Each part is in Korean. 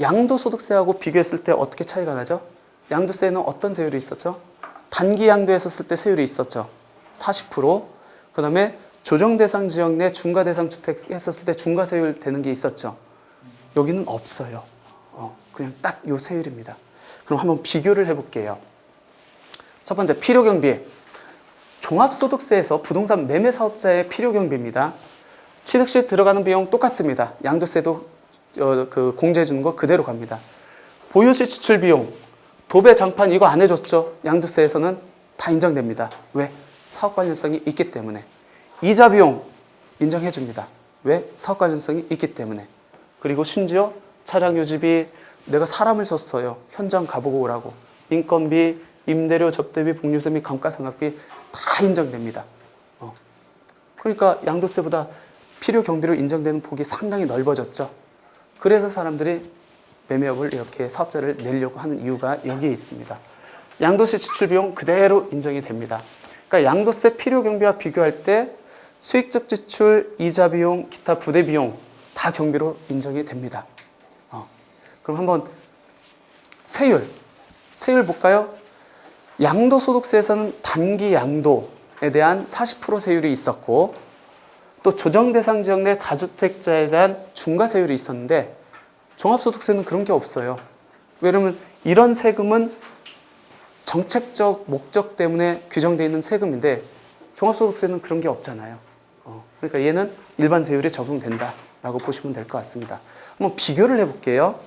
양도소득세하고 비교했을 때 어떻게 차이가 나죠? 양도세는 어떤 세율이 있었죠? 단기 양도했었을 때 세율이 있었죠. 40%. 그 다음에 조정 대상 지역 내 중과 대상 주택 했었을 때 중과 세율 되는 게 있었죠. 여기는 없어요. 어, 그냥 딱 요 세율입니다. 그럼 한번 비교를 해볼게요. 첫 번째 필요 경비. 종합소득세에서 부동산 매매 사업자의 필요 경비입니다. 취득 시 들어가는 비용 똑같습니다. 양도세도 어, 그 공제해 주는 거 그대로 갑니다. 보유 시 지출 비용, 도배 장판 이거 안 해줬죠? 양도세에서는 다 인정됩니다. 왜? 사업 관련성이 있기 때문에. 이자 비용 인정해 줍니다. 왜? 사업 관련성이 있기 때문에. 그리고 심지어 차량 유지비 내가 사람을 썼어요. 현장 가보고 오라고. 인건비, 임대료, 접대비, 복류세 및 감가상각비 다 인정됩니다. 어. 그러니까 양도세보다 필요 경비로 인정되는 폭이 상당히 넓어졌죠. 그래서 사람들이 매매업을 이렇게 사업자를 내려고 하는 이유가 여기에 있습니다. 양도세 지출 비용 그대로 인정이 됩니다. 그러니까 양도세 필요 경비와 비교할 때 수익적 지출, 이자 비용, 기타 부대 비용 다 경비로 인정이 됩니다. 어. 그럼 한번 세율, 세율 볼까요? 양도소득세에서는 단기 양도에 대한 40% 세율이 있었고 또 조정 대상 지역 내 다주택자에 대한 중과 세율이 있었는데 종합소득세는 그런 게 없어요. 왜냐면 이런 세금은 정책적 목적 때문에 규정되어 있는 세금인데 종합소득세는 그런 게 없잖아요. 어, 그러니까 얘는 일반 세율에 적용된다라고 보시면 될 것 같습니다. 한번 비교를 해볼게요.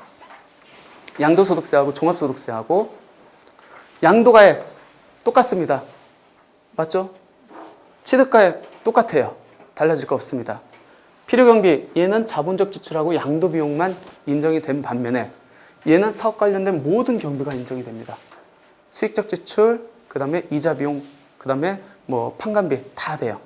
양도소득세하고 종합소득세하고 양도가액 똑같습니다. 맞죠? 취득가액 똑같아요. 달라질 거 없습니다. 필요경비 얘는 자본적 지출하고 양도 비용만 인정이 된 반면에 얘는 사업 관련된 모든 경비가 인정이 됩니다. 수익적 지출, 그 다음에 이자 비용, 그 다음에 뭐 판관비 다 돼요.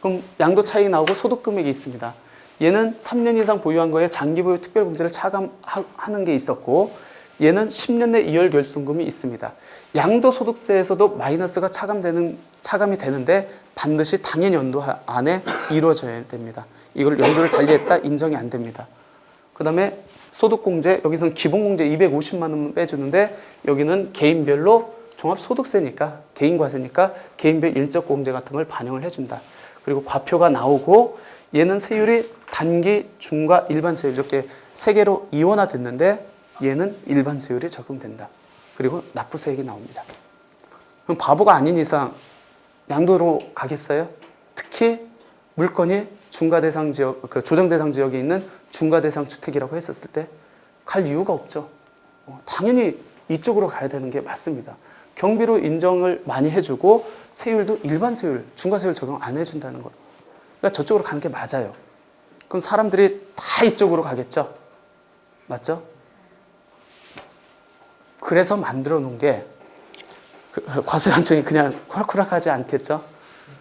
그럼 양도 차이 나오고 소득 금액이 있습니다. 얘는 3년 이상 보유한 거에 장기 보유 특별 공제를 차감하는 게 있었고 얘는 10년 내 이월 결손금이 있습니다. 양도소득세에서도 마이너스가 차감되는 차감이 되는데 반드시 당일 연도 안에 이루어져야 됩니다. 이걸 연도를 달리했다 인정이 안 됩니다. 그다음에 소득공제 여기서는 기본공제 250만 원 빼주는데 여기는 개인별로 종합소득세니까 개인과세니까 개인별 일적 공제 같은 걸 반영을 해준다. 그리고 과표가 나오고 얘는 세율이 단기, 중과 일반 세율 이렇게 세 개로 이원화됐는데 얘는 일반 세율이 적용된다. 그리고 납부세액이 나옵니다. 그럼 바보가 아닌 이상 양도로 가겠어요? 특히 물건이 중과 대상 지역, 그 조정 대상 지역에 있는 중과 대상 주택이라고 했었을 때 갈 이유가 없죠. 어, 당연히 이쪽으로 가야 되는 게 맞습니다. 경비로 인정을 많이 해주고 세율도 일반 세율, 중과 세율 적용 안 해준다는 거. 그러니까 저쪽으로 가는 게 맞아요. 그럼 사람들이 다 이쪽으로 가겠죠. 맞죠? 그래서 만들어 놓은 게 그, 과세관청이 그냥 코락코락하지 않겠죠.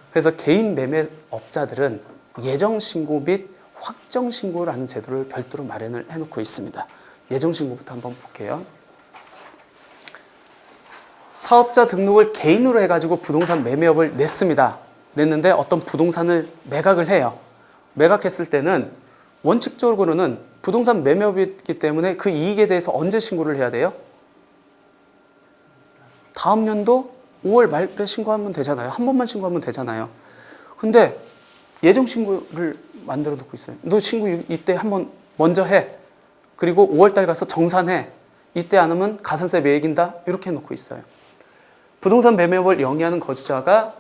그래서 개인 매매 업자들은 예정 신고 및 확정 신고라는 제도를 별도로 마련을 해놓고 있습니다. 예정 신고부터 한번 볼게요. 사업자 등록을 개인으로 해가지고 부동산 매매업을 냈습니다. 냈는데 어떤 부동산을 매각을 해요. 매각했을 때는 원칙적으로는 부동산 매매업이기 때문에 그 이익에 대해서 언제 신고를 해야 돼요? 다음 연도 5월 말에 신고하면 되잖아요. 한 번만 신고하면 되잖아요. 근데 예정 신고를 만들어 놓고 있어요. 너 신고 이때 한 번 먼저 해. 그리고 5월 달 가서 정산해. 이때 안 하면 가산세 매긴다. 이렇게 해 놓고 있어요. 부동산 매매업을 영위하는 거주자가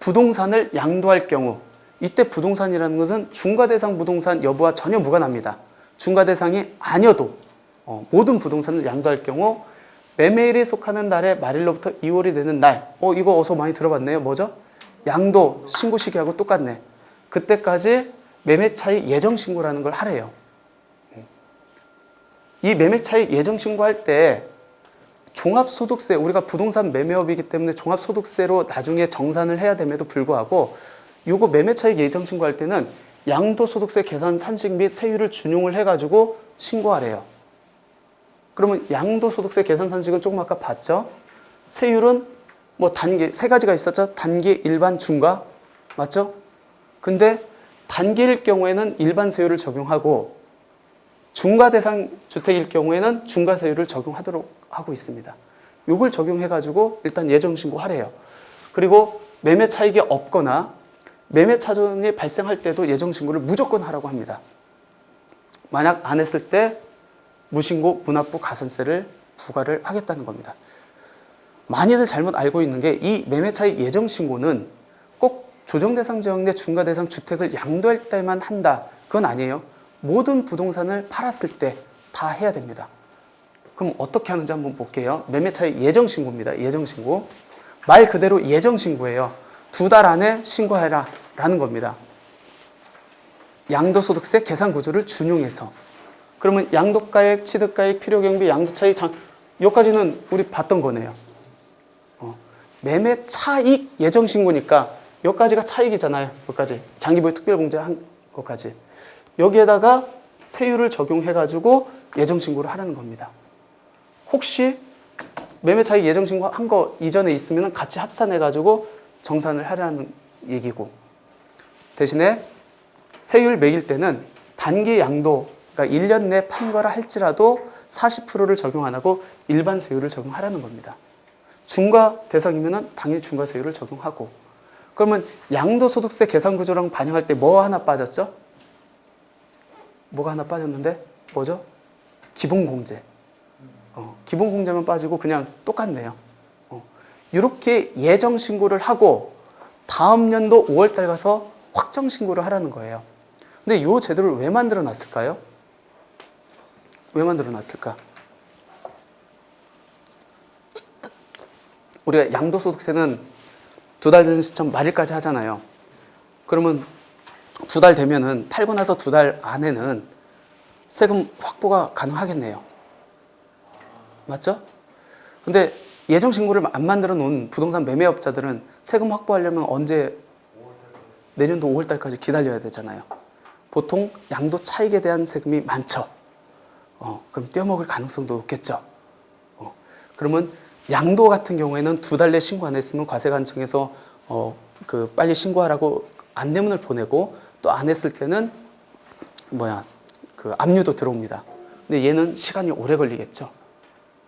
부동산을 양도할 경우 이때 부동산이라는 것은 중과 대상 부동산 여부와 전혀 무관합니다. 중과 대상이 아니어도 어, 모든 부동산을 양도할 경우 매매일이 속하는 날의 말일로부터 2월이 되는 날. 어, 이거 어서 많이 들어봤네요. 뭐죠? 양도 신고 시기하고 똑같네. 그때까지 매매 차익 예정 신고라는 걸 하래요. 이 매매 차익 예정 신고할 때 종합소득세, 우리가 부동산 매매업이기 때문에 종합소득세로 나중에 정산을 해야 됨에도 불구하고 요거 매매 차익 예정 신고할 때는 양도소득세 계산 산식 및 세율을 준용을 해가지고 신고하래요. 그러면 양도소득세 계산 산식은 조금 아까 봤죠? 세율은 뭐 단기, 세 가지가 있었죠? 단기, 일반, 중과. 맞죠? 근데 단기일 경우에는 일반 세율을 적용하고 중과 대상 주택일 경우에는 중과 세율을 적용하도록 하고 있습니다. 이걸 적용해 가지고 일단 예정 신고하래요. 그리고 매매 차익이 없거나 매매 차존이 발생할 때도 예정 신고를 무조건 하라고 합니다. 만약 안 했을 때 무신고 문합부 가산세를 부과를 하겠다는 겁니다. 많이들 잘못 알고 있는 게 이 매매 차익 예정 신고는 꼭 조정 대상 지역 내 중과 대상 주택을 양도할 때만 한다. 그건 아니에요. 모든 부동산을 팔았을 때 다 해야 됩니다. 그럼 어떻게 하는지 한번 볼게요. 매매 차익 예정 신고입니다. 예정 신고. 말 그대로 예정 신고예요. 두 달 안에 신고해라 라는 겁니다. 양도소득세 계산 구조를 준용해서 그러면 양도가액, 취득가액, 필요경비, 양도차익, 장 여기까지는 우리 봤던 거네요. 어, 매매 차익 예정 신고니까 여기까지가 차익이잖아요. 여기까지 장기보유 특별공제 한 것까지 여기에다가 세율을 적용해가지고 예정 신고를 하라는 겁니다. 혹시 매매 차익 예정 신고 한 거 이전에 있으면 같이 합산해가지고 정산을 하라는 얘기고 대신에 세율 매길 때는 단기 양도 그러니까 1년 내 판거라 할지라도 40%를 적용 안 하고 일반 세율을 적용하라는 겁니다. 중과 대상이면은 당일 중과 세율을 적용하고 그러면 양도소득세 계산 구조랑 반영할 때 뭐 하나 빠졌죠? 뭐가 하나 빠졌는데 뭐죠? 기본공제. 어, 기본공제만 빠지고 그냥 똑같네요. 어, 이렇게 예정 신고를 하고 다음 연도 5월달 가서 확정 신고를 하라는 거예요. 근데 이 제도를 왜 만들어 놨을까요? 왜 만들어 놨을까? 우리가 양도소득세는 두달 되는 시점 말일까지 하잖아요. 그러면 두 달 되면은 팔고 나서 두 달 안에는 세금 확보가 가능하겠네요. 맞죠? 근데 예정 신고를 안 만들어 놓은 부동산 매매업자들은 세금 확보하려면 언제 내년도 5월 달까지 기다려야 되잖아요. 보통 양도 차익에 대한 세금이 많죠. 어, 그럼 떼어먹을 가능성도 높겠죠. 어, 그러면 양도 같은 경우에는 두 달 내 신고 안 했으면 과세관청에서 어, 그 빨리 신고하라고 안내문을 보내고 또 안 했을 때는 뭐야 그 압류도 들어옵니다. 근데 얘는 시간이 오래 걸리겠죠.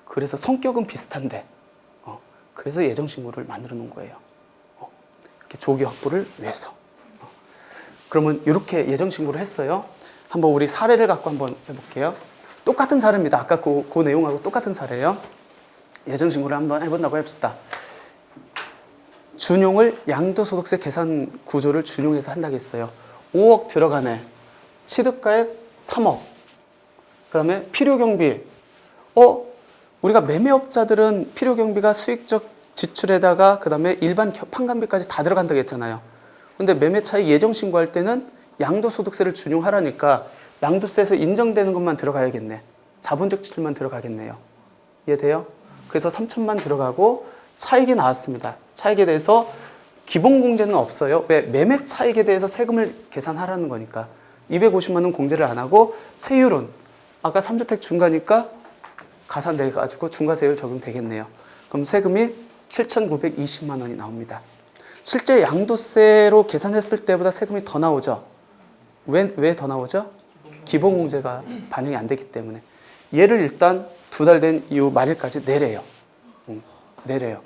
그래서 성격은 비슷한데 어, 그래서 예정 신고를 만들어 놓은 거예요. 어, 이렇게 조기 확보를 위해서. 어, 그러면 이렇게 예정 신고를 했어요. 한번 우리 사례를 갖고 한번 해볼게요. 똑같은 사례입니다. 아까 그, 그 내용하고 똑같은 사례예요. 예정 신고를 한번 해본다고 해봅시다. 준용을 양도소득세 계산 구조를 준용해서 한다고 했어요. 5억 들어가네. 취득가액 3억. 그 다음에 필요경비. 어? 우리가 매매업자들은 필요경비가 수익적 지출에다가 그 다음에 일반 겨- 판관비까지 다 들어간다고 했잖아요. 근데 매매 차익 예정 신고할 때는 양도소득세를 준용하라니까 양도세에서 인정되는 것만 들어가야겠네. 자본적 지출만 들어가겠네요. 이해돼요? 그래서 3천만 들어가고 차익이 나왔습니다. 차익에 대해서 기본 공제는 없어요. 왜? 매매 차익에 대해서 세금을 계산하라는 거니까. 250만 원 공제를 안 하고 세율은 아까 3주택 중과니까 가산돼 가지고 중과세율 적용되겠네요. 그럼 세금이 7,920만 원이 나옵니다. 실제 양도세로 계산했을 때보다 세금이 더 나오죠. 왜왜더 나오죠? 기본 공제가 반영이 안 되기 때문에 얘를 일단 두 달 된 이후 말일까지 내래요. 응, 내래요.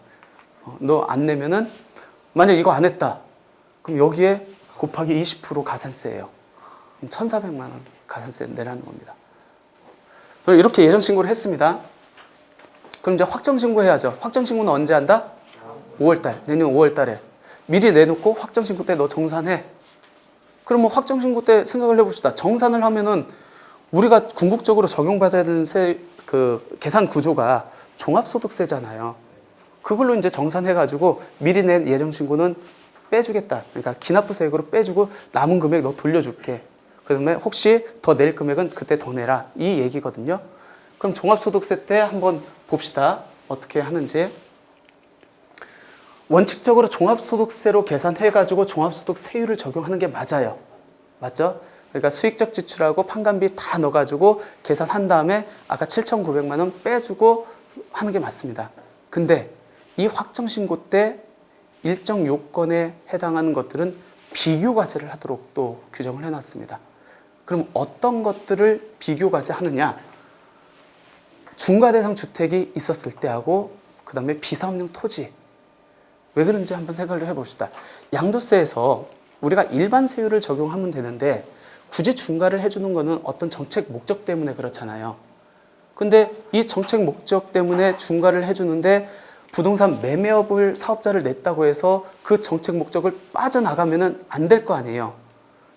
어, 너안 내면은 만약 이거 안 했다. 그럼 여기에 곱하기 20% 가산세예요. 그럼 1,400만 원 가산세 내라는 겁니다. 그럼 이렇게 예정 신고를 했습니다. 그럼 이제 확정 신고해야죠. 확정 신고는 언제 한다? 5월 달. 내년 5월 달에. 미리 내놓고 확정 신고 때 너 정산해. 그러면 확정 신고 때 생각을 해봅시다. 정산을 하면은 우리가 궁극적으로 적용받아야 되는 세, 그 계산 구조가 종합소득세잖아요. 그걸로 이제 정산해가지고 미리 낸 예정 신고는 빼주겠다. 그러니까 기납부세액으로 빼주고 남은 금액 너 돌려줄게. 그 다음에 혹시 더 낼 금액은 그때 더 내라. 이 얘기거든요. 그럼 종합소득세 때 한번 봅시다. 어떻게 하는지. 원칙적으로 종합소득세로 계산해가지고 종합소득세율을 적용하는 게 맞아요. 맞죠? 그러니까 수익적 지출하고 판관비 다 넣어가지고 계산한 다음에 아까 7,900만 원 빼주고 하는 게 맞습니다. 근데 이 확정신고 때 일정 요건에 해당하는 것들은 비교과세를 하도록 또 규정을 해놨습니다. 그럼 어떤 것들을 비교과세 하느냐? 중과대상 주택이 있었을 때하고 그 다음에 비사업용 토지 왜 그런지 한번 생각을 해봅시다. 양도세에서 우리가 일반 세율을 적용하면 되는데 굳이 중과를 해주는 거는 어떤 정책 목적 때문에 그렇잖아요. 근데 이 정책 목적 때문에 중과를 해주는데 부동산 매매업을 사업자를 냈다고 해서 그 정책 목적을 빠져나가면은 안될 거 아니에요.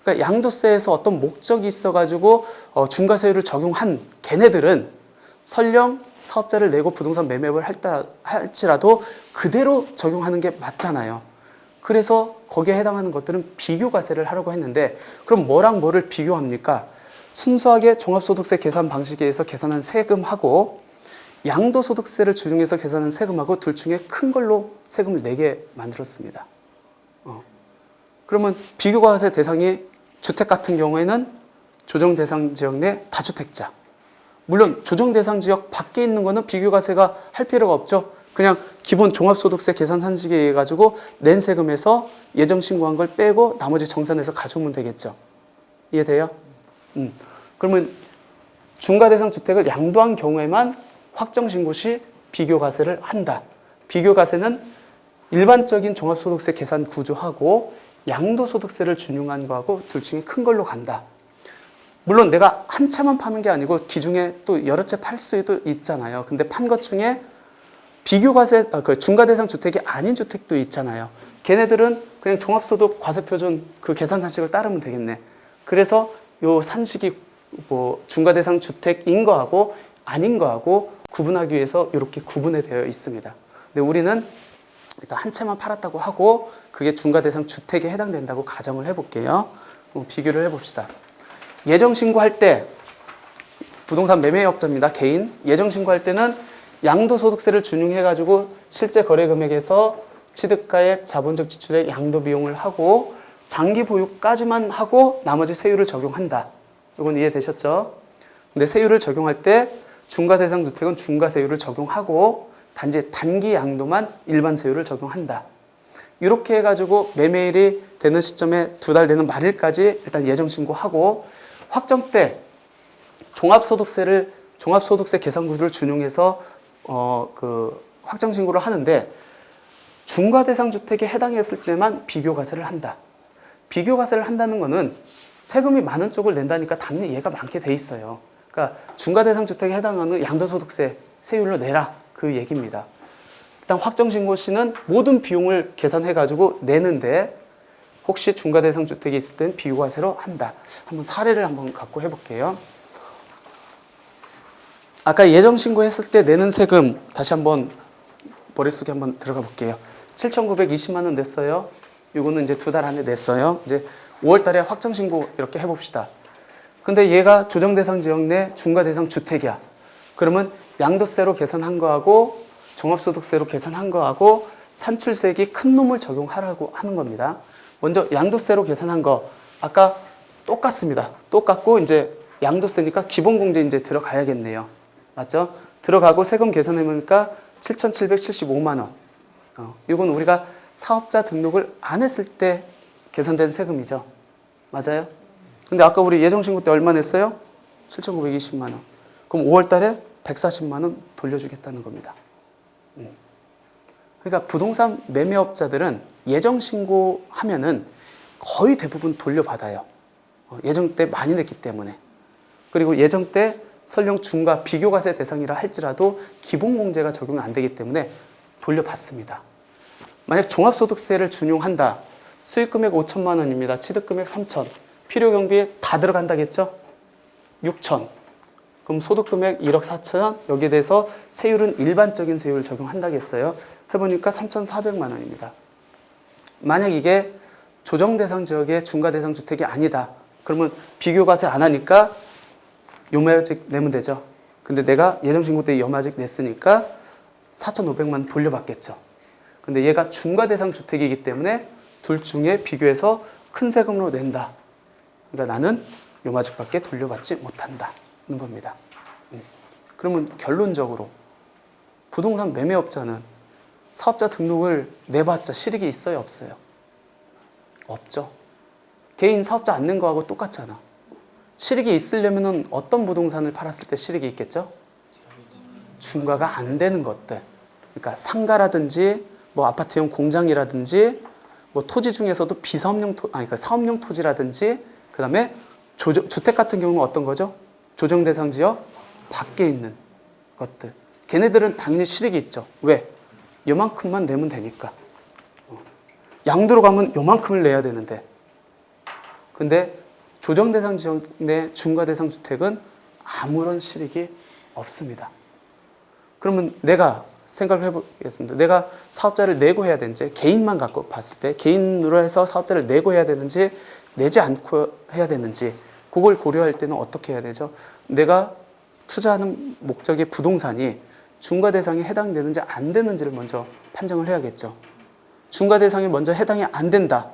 그러니까 양도세에서 어떤 목적이 있어가지고 어, 중과세율을 적용한 걔네들은 설령 사업자를 내고 부동산 매매업을 할다, 할지라도 그대로 적용하는 게 맞잖아요. 그래서 거기에 해당하는 것들은 비교 과세를 하려고 했는데 그럼 뭐랑 뭐를 비교합니까? 순수하게 종합소득세 계산 방식에 의해서 계산한 세금하고 양도소득세를 준용해서 계산한 세금하고 둘 중에 큰 걸로 세금을 내게 만들었습니다. 어. 그러면 비교과세 대상이 주택 같은 경우에는 조정 대상 지역 내 다주택자. 물론 조정 대상 지역 밖에 있는 거는 비교과세가 할 필요가 없죠. 그냥 기본 종합소득세 계산 산식에 의해 가지고 낸 세금에서 예정 신고한 걸 빼고 나머지 정산해서 가져오면 되겠죠. 이해돼요? 음. 그러면 중과 대상 주택을 양도한 경우에만 확정 신고 시 비교 과세를 한다. 비교 과세는 일반적인 종합소득세 계산 구조하고 양도소득세를 준용한 거하고 둘 중에 큰 걸로 간다. 물론 내가 한 채만 파는 게 아니고 기중에 또 여러 채 팔 수도 있잖아요. 근데 판 것 중에 비교과세, 아, 그 중과 대상 주택이 아닌 주택도 있잖아요. 걔네들은 그냥 종합소득 과세표준 그 계산 산식을 따르면 되겠네. 그래서 요 산식이 뭐 중과 대상 주택인 거하고 아닌 거하고 구분하기 위해서 이렇게 구분이 되어 있습니다. 근데 우리는 일단 한 채만 팔았다고 하고 그게 중과 대상 주택에 해당된다고 가정을 해볼게요. 비교를 해봅시다. 예정 신고할 때 부동산 매매업자입니다. 개인 예정 신고할 때는 양도소득세를 준용해가지고 실제 거래 금액에서 취득가액, 자본적 지출의 양도 비용을 하고 장기 보유까지만 하고 나머지 세율을 적용한다. 이건 이해되셨죠? 근데 세율을 적용할 때 중과 대상 주택은 중과 세율을 적용하고 단지 단기 양도만 일반 세율을 적용한다. 이렇게 해가지고 매매일이 되는 시점에 두 달 되는 말일까지 일단 예정 신고하고 확정 때 종합소득세를 종합소득세 계산 구조를 준용해서 어 그 확정 신고를 하는데 중과 대상 주택에 해당했을 때만 비교 과세를 한다. 비교 과세를 한다는 거는 세금이 많은 쪽을 낸다니까 당연히 얘가 많게 돼 있어요. 그러니까 중과 대상 주택에 해당하는 양도소득세 세율로 내라 그 얘기입니다. 일단 확정 신고 시는 모든 비용을 계산해 가지고 내는데 혹시 중과 대상 주택이 있을 땐 비교 과세로 한다. 한번 사례를 한번 갖고 해 볼게요. 아까 예정 신고 했을 때 내는 세금 다시 한번 머릿속에 한번 들어가 볼게요. 7,920만 원 냈어요. 요거는 이제 두 달 안에 냈어요. 이제 5월 달에 확정 신고 이렇게 해 봅시다. 근데 얘가 조정 대상 지역 내 중과 대상 주택이야. 그러면 양도세로 계산한 거하고 종합소득세로 계산한 거하고 산출세액이 큰 놈을 적용하라고 하는 겁니다. 먼저 양도세로 계산한 거 아까 똑같습니다. 똑같고 이제 양도세니까 기본 공제 이제 들어가야겠네요. 맞죠? 들어가고 세금 계산해 보니까 7,775만 원. 어, 이건 우리가 사업자 등록을 안 했을 때 계산된 세금이죠. 맞아요? 근데 아까 우리 예정 신고 때 얼마 냈어요? 7,920만 원. 그럼 5월 달에 140만 원 돌려주겠다는 겁니다. 음. 그러니까 부동산 매매업자들은 예정 신고하면은 거의 대부분 돌려받아요. 어, 예정 때 많이 냈기 때문에. 그리고 예정 때 설령 중과 비교과세 대상이라 할지라도 기본공제가 적용 안 되기 때문에 돌려받습니다. 만약 종합소득세를 준용한다. 수익금액 5천만 원입니다. 취득금액 3천. 필요경비에 다 들어간다겠죠? 6천. 그럼 소득금액 1억 4천 여기에 대해서 세율은 일반적인 세율을 적용한다겠어요. 해보니까 3,400만 원입니다. 만약 이게 조정 대상 지역의 중과 대상 주택이 아니다. 그러면 비교 과세 안 하니까 요마직 내면 되죠. 근데 내가 예정 신고 때 요마직 냈으니까 4,500만 돌려받겠죠. 근데 얘가 중과 대상 주택이기 때문에 둘 중에 비교해서 큰 세금으로 낸다. 그러니까 나는 요마직밖에 돌려받지 못한다는 겁니다. 음. 그러면 결론적으로 부동산 매매업자는 사업자 등록을 내봤자 실익이 있어요, 없어요? 없죠. 개인 사업자 안낸 거하고 똑같잖아. 실익이 있으려면은 어떤 부동산을 팔았을 때 실익이 있겠죠? 중과가 안 되는 것들. 그러니까 상가라든지 뭐 아파트용 공장이라든지 뭐 토지 중에서도 비사업용 토 아니 그러니까 사업용 토지라든지 그다음에 주택 같은 경우는 어떤 거죠? 조정 대상 지역 밖에 있는 것들. 걔네들은 당연히 실익이 있죠. 왜? 요만큼만 내면 되니까. 어. 양도로 가면 요만큼을 내야 되는데. 근데 조정 대상 지역 내 중과 대상 주택은 아무런 실익이 없습니다. 그러면 내가 생각을 해보겠습니다. 내가 사업자를 내고 해야 되는지 개인만 갖고 봤을 때 개인으로 해서 사업자를 내고 해야 되는지 내지 않고 해야 되는지 그걸 고려할 때는 어떻게 해야 되죠? 내가 투자하는 목적의 부동산이 중과 대상에 해당되는지 안 되는지를 먼저 판정을 해야겠죠. 중과 대상에 먼저 해당이 안 된다.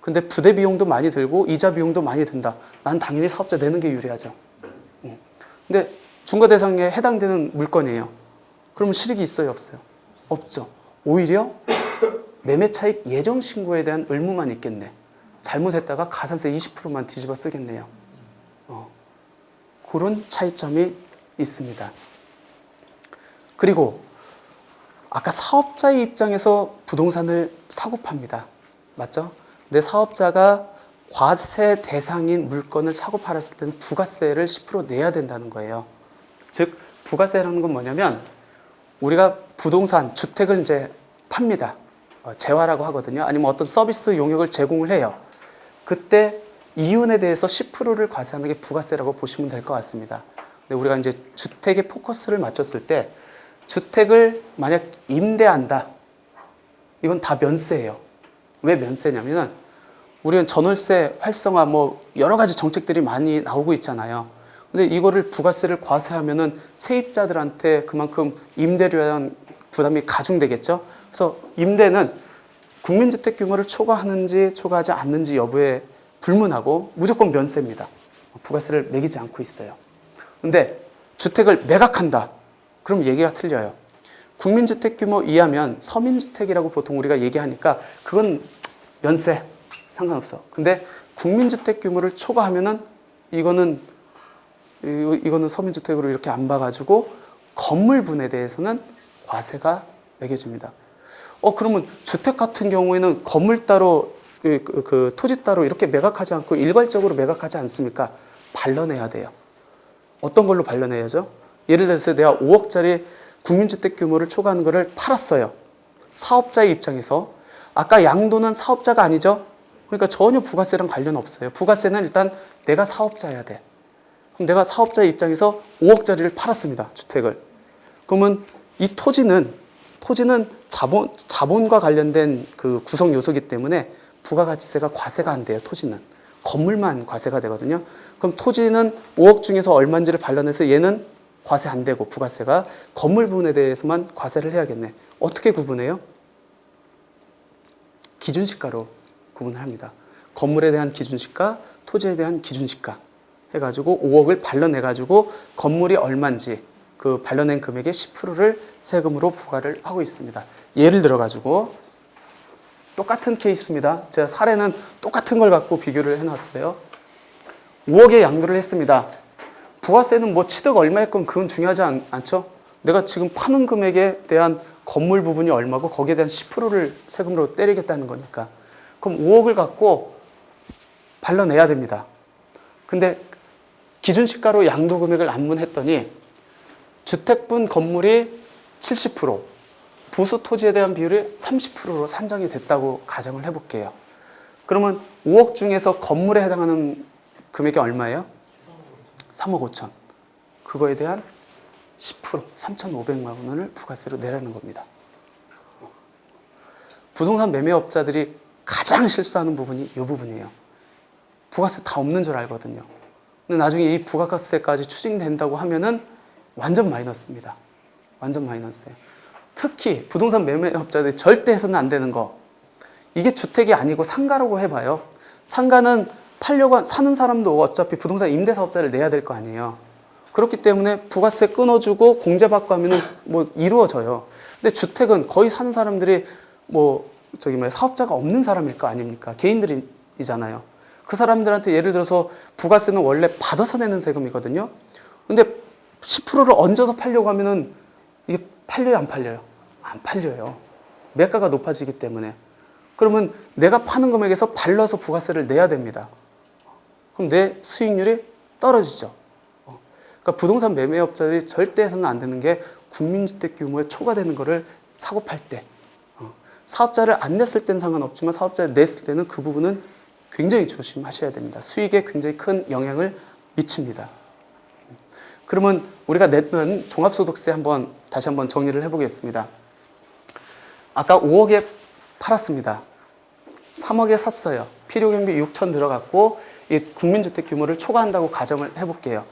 근데 부대 비용도 많이 들고 이자 비용도 많이 든다. 난 당연히 사업자 내는 게 유리하죠. 응. 근데 중과 대상에 해당되는 물건이에요. 그러면 실익이 있어요, 없어요? 없죠. 오히려 매매 차익 예정 신고에 대한 의무만 있겠네. 잘못했다가 가산세 20%만 뒤집어 쓰겠네요. 어. 그런 차이점이 있습니다. 그리고 아까 사업자의 입장에서 부동산을 사고 팝니다. 맞죠? 내 사업자가 과세 대상인 물건을 사고 팔았을 때는 부가세를 10% 내야 된다는 거예요. 즉, 부가세라는 건 뭐냐면 우리가 부동산, 주택을 이제 팝니다. 어, 재화라고 하거든요. 아니면 어떤 서비스 용역을 제공을 해요. 그때 이윤에 대해서 10%를 과세하는 게 부가세라고 보시면 될 것 같습니다. 근데 우리가 이제 주택에 포커스를 맞췄을 때 주택을 만약 임대한다. 이건 다 면세예요. 왜 면세냐면은 우리는 전월세 활성화 뭐 여러 가지 정책들이 많이 나오고 있잖아요. 근데 이거를 부가세를 과세하면은 세입자들한테 그만큼 임대료에 대한 부담이 가중되겠죠. 그래서 임대는 국민주택 규모를 초과하는지 초과하지 않는지 여부에 불문하고 무조건 면세입니다. 부가세를 매기지 않고 있어요. 근데 주택을 매각한다. 그럼 얘기가 틀려요. 국민주택 규모 이하면 서민주택이라고 보통 우리가 얘기하니까 그건 면세 상관없어. 근데 국민주택 규모를 초과하면은 이거는 이- 이거는 서민주택으로 이렇게 안 봐가지고 건물분에 대해서는 과세가 매겨집니다. 어 그러면 주택 같은 경우에는 건물 따로 그, 그- 그 토지 따로 이렇게 매각하지 않고 일괄적으로 매각하지 않습니까? 반려내야 돼요. 어떤 걸로 반려내야죠? 예를 들어서 내가 5억짜리 국민주택 규모를 초과하는 것을 팔았어요. 사업자의 입장에서 아까 양도는 사업자가 아니죠? 그러니까 전혀 부가세랑 관련 없어요. 부가세는 일단 내가 사업자여야 돼. 그럼 내가 사업자의 입장에서 5억짜리를 팔았습니다. 주택을. 그러면 이 토지는 토지는 자본 자본과 관련된 그 구성 요소이기 때문에 부가가치세가 과세가 안 돼요. 토지는 건물만 과세가 되거든요. 그럼 토지는 5억 중에서 얼마인지를 반려내서 얘는 과세 안 되고 부가세가 건물 부분에 대해서만 과세를 해야겠네. 어떻게 구분해요? 기준시가로 구분을 합니다. 건물에 대한 기준시가, 토지에 대한 기준시가 해가지고 5억을 반려내가지고 건물이 얼마인지 그 반려낸 금액의 10%를 세금으로 부과를 하고 있습니다. 예를 들어가지고 똑같은 케이스입니다. 제가 사례는 똑같은 걸 갖고 비교를 해놨어요. 5억의 양도를 했습니다. 부가세는 뭐 취득 얼마였건 그건 중요하지 않, 않죠? 내가 지금 파는 금액에 대한 건물 부분이 얼마고 거기에 대한 10%를 세금으로 때리겠다는 거니까. 그럼 5억을 갖고 반려내야 됩니다. 근데 기준시가로 양도 금액을 안문했더니 주택분 건물이 70%, 부수 토지에 대한 비율이 30%로 산정이 됐다고 가정을 해볼게요. 그러면 5억 중에서 건물에 해당하는 금액이 얼마예요? 3억 5천. 그거에 대한 10% 3,500만 원을 부가세로 내라는 겁니다. 부동산 매매업자들이 가장 실수하는 부분이 이 부분이에요. 부가세 다 없는 줄 알거든요. 근데 나중에 이 부가가세까지 추징된다고 하면은 완전 마이너스입니다. 완전 마이너스예요. 특히 부동산 매매업자들이 절대 해서는 안 되는 거. 이게 주택이 아니고 상가라고 해봐요. 상가는 팔려고 한- 사는 사람도 어차피 부동산 임대사업자를 내야 될 거 아니에요. 그렇기 때문에 부가세 끊어주고 공제받고 하면은 뭐 이루어져요. 근데 주택은 거의 사는 사람들이 뭐 저기 뭐 사업자가 없는 사람일 거 아닙니까? 개인들이잖아요. 그 사람들한테 예를 들어서 부가세는 원래 받아서 내는 세금이거든요. 근데 10%를 얹어서 팔려고 하면은 이게 팔려요, 안 팔려요? 안 팔려요. 매가가 높아지기 때문에. 그러면 내가 파는 금액에서 발라서 부가세를 내야 됩니다. 그럼 내 수익률이 떨어지죠. 어. 그러니까 부동산 매매업자들이 절대 해서는 안 되는 게 국민주택 규모에 초과되는 거를 사고 팔 때. 어. 사업자를 안 냈을 땐 상관없지만 사업자를 냈을 때는 그 부분은 굉장히 조심하셔야 됩니다. 수익에 굉장히 큰 영향을 미칩니다. 그러면 우리가 냈던 종합소득세 한번 다시 한번 정리를 해보겠습니다. 아까 5억에 팔았습니다. 3억에 샀어요. 필요 경비 6천 들어갔고 이 국민주택 규모를 초과한다고 가정을 해볼게요.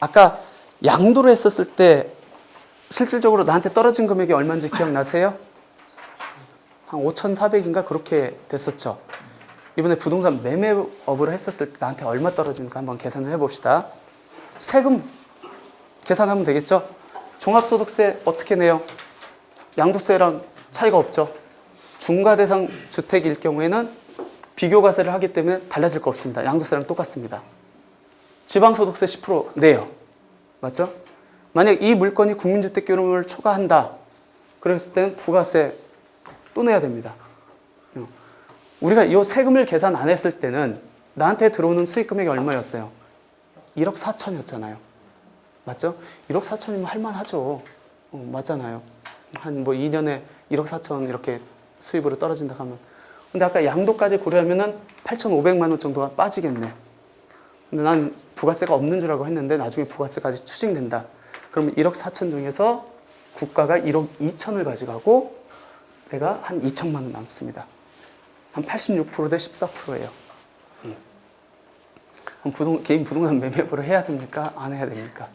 아까 양도를 했었을 때 실질적으로 나한테 떨어진 금액이 얼마인지 기억나세요? 한 5,400인가 그렇게 됐었죠. 이번에 부동산 매매업을 했었을 때 나한테 얼마 떨어지는가 한번 계산을 해봅시다. 세금 계산하면 되겠죠? 종합소득세 어떻게 내요? 양도세랑 차이가 없죠. 중과대상 주택일 경우에는 비교 과세를 하기 때문에 달라질 거 없습니다. 양도세랑 똑같습니다. 지방소득세 10% 내요. 맞죠? 만약 이 물건이 국민주택 규모를 초과한다. 그랬을 때는 부가세 또 내야 됩니다. 어. 우리가 이 세금을 계산 안 했을 때는 나한테 들어오는 수익 금액이 얼마였어요? 1억 4천이었잖아요. 맞죠? 1억 4천이면 할만하죠. 어, 맞잖아요. 한 뭐 2년에 1억 4천 이렇게 수입으로 떨어진다 하면. 근데 아까 양도까지 고려하면은 8,500만 원 정도가 빠지겠네. 근데 난 부가세가 없는 줄 알고 했는데 나중에 부가세까지 추징된다. 그러면 1억 4천 중에서 국가가 1억 2천을 가져가고 내가 한 2천만 원 남습니다. 한 86%대 14%예요. 음. 부동, 개인 부동산 매매부를 해야 됩니까? 안 해야 됩니까?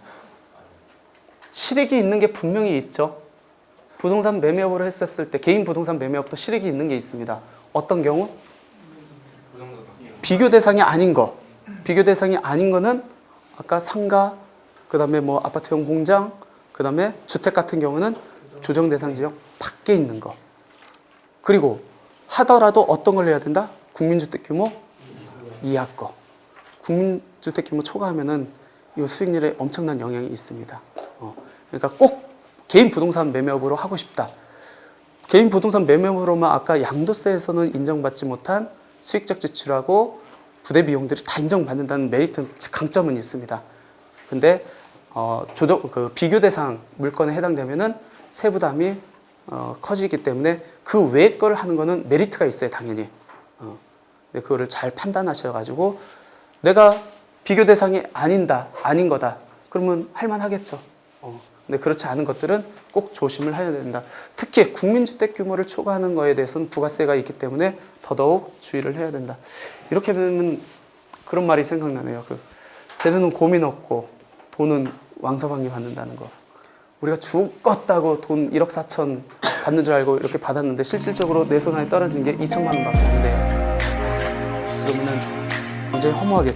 실익이 있는 게 분명히 있죠. 부동산 매매업을 했었을 때 개인 부동산 매매업도 실익이 있는 게 있습니다. 어떤 경우? 비교 대상이 아닌 거. 비교 대상이 아닌 거는 아까 상가, 그 다음에 뭐 아파트형 공장, 그 다음에 주택 같은 경우는 조정 대상 지역 밖에 있는 거. 그리고 하더라도 어떤 걸 해야 된다? 국민주택 규모 이하 거. 국민주택 규모 초과하면은 이 수익률에 엄청난 영향이 있습니다. 어, 그러니까 꼭 개인 부동산 매매업으로 하고 싶다. 개인 부동산 매매업으로만 아까 양도세에서는 인정받지 못한 수익적 지출하고 부대 비용들이 다 인정받는다는 메리트 강점은 있습니다. 근데 어, 조정 그 비교 대상 물건에 해당되면은 세부담이 어, 커지기 때문에 그 외의 걸 하는 거는 메리트가 있어요, 당연히. 어, 그거를 잘 판단하셔가지고 내가 비교 대상이 아닌다, 아닌 거다. 그러면 할만하겠죠. 어, 근데 그렇지 않은 것들은 꼭 조심을 해야 된다. 특히 국민주택 규모를 초과하는 거에 대해서는 부가세가 있기 때문에 더더욱 주의를 해야 된다. 이렇게 되면 그런 말이 생각나네요. 그 재주는 고민 없고 돈은 왕서방이 받는다는 거. 우리가 죽었다고 돈 1억 4천 받는 줄 알고 이렇게 받았는데 실질적으로 내 손 안에 떨어진 게 2천만 원밖에 안 돼요. 그러면은 굉장히 허무하겠죠.